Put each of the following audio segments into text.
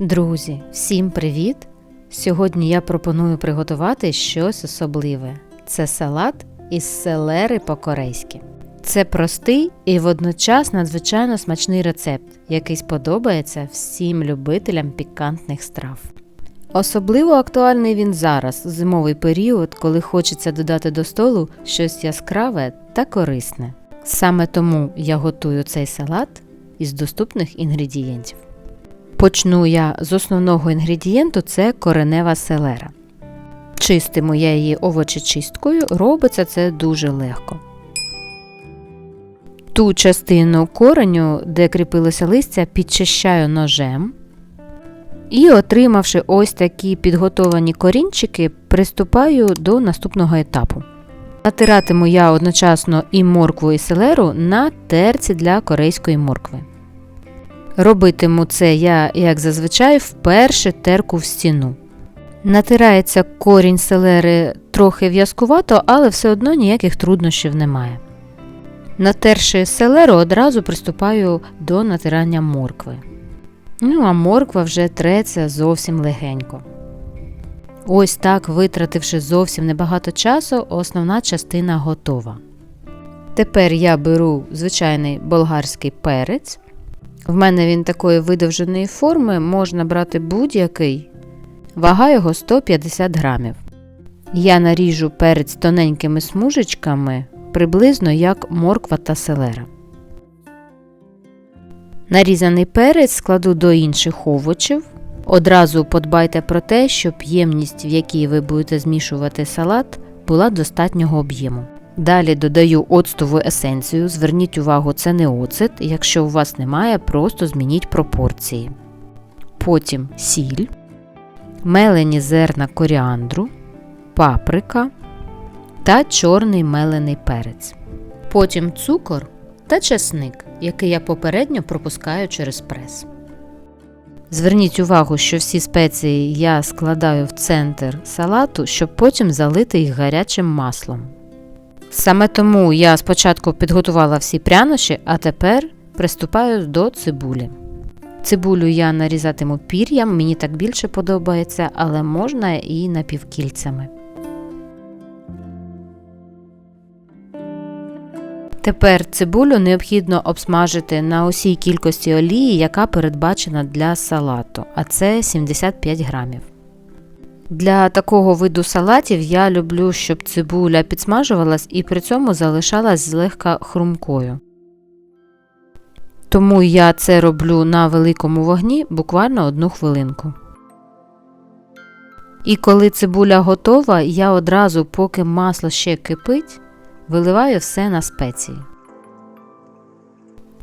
Друзі, всім привіт! Сьогодні я пропоную приготувати щось особливе. Це салат із селери по-корейськи. Це простий і водночас надзвичайно смачний рецепт, який сподобається всім любителям пікантних страв. Особливо актуальний він зараз, зимовий період, коли хочеться додати до столу щось яскраве та корисне. Саме тому я готую цей салат із доступних інгредієнтів. Почну я з основного інгредієнту це коренева селера. Чистиму я її овочечисткою, робиться це дуже легко. Ту частину кореню, де кріпилося листя, підчищаю ножем. І, отримавши ось такі підготовані корінчики, приступаю до наступного етапу. Натиратиму я одночасно і моркву, і селеру на терці для корейської моркви. Робитиму це я, як зазвичай, вперше терку в стіну. Натирається корінь селери трохи в'язкувато, але все одно ніяких труднощів немає. Натерши селеру, одразу приступаю до натирання моркви. Ну, а морква вже треться зовсім легенько. Ось так, витративши зовсім небагато часу, основна частина готова. Тепер я беру звичайний болгарський перець. В мене він такої видовженої форми, можна брати будь-який. Вага його 150 грамів. Я наріжу перець тоненькими смужечками, приблизно як морква та селера. Нарізаний перець складу до інших овочів. Одразу подбайте про те, щоб ємність, в якій ви будете змішувати салат, була достатнього об'єму. Далі додаю оцтову есенцію. Зверніть увагу, це не оцет. Якщо у вас немає, просто змініть пропорції. Потім сіль, мелені зерна коріандру, паприка та чорний мелений перець. Потім цукор та чесник, який я попередньо пропускаю через прес. Зверніть увагу, що всі спеції я складаю в центр салату, щоб потім залити їх гарячим маслом. Саме тому я спочатку підготувала всі прянощі, а тепер приступаю до цибулі. Цибулю я нарізатиму пір'ям, мені так більше подобається, але можна і напівкільцями. Тепер цибулю необхідно обсмажити на усій кількості олії, яка передбачена для салату, а це 75 грамів. Для такого виду салатів я люблю, щоб цибуля підсмажувалась і при цьому залишалась злегка хрумкою. Тому я це роблю на великому вогні буквально одну хвилинку. І коли цибуля готова, я одразу, поки масло ще кипить, виливаю все на спеції.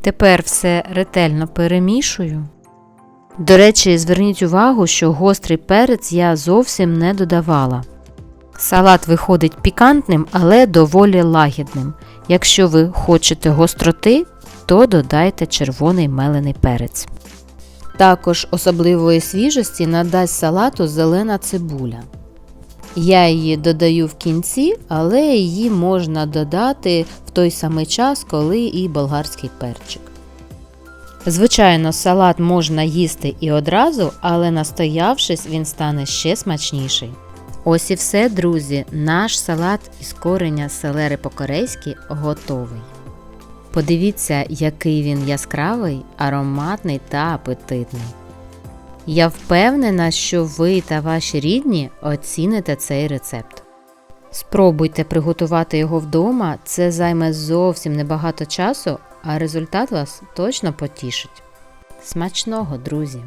Тепер все ретельно перемішую. До речі, зверніть увагу, що гострий перець я зовсім не додавала. Салат виходить пікантним, але доволі лагідним. Якщо ви хочете гостроти, то додайте червоний мелений перець. Також особливої свіжості надасть салату зелена цибуля. Я її додаю в кінці, але її можна додати в той самий час, коли і болгарський перчик. Звичайно, салат можна їсти і одразу, але настоявшись, він стане ще смачніший. Ось і все, друзі, наш салат із кореня селери по-корейськи готовий. Подивіться, який він яскравий, ароматний та апетитний. Я впевнена, що ви та ваші рідні оціните цей рецепт. Спробуйте приготувати його вдома, це займе зовсім небагато часу, а результат вас точно потішить. Смачного, друзі!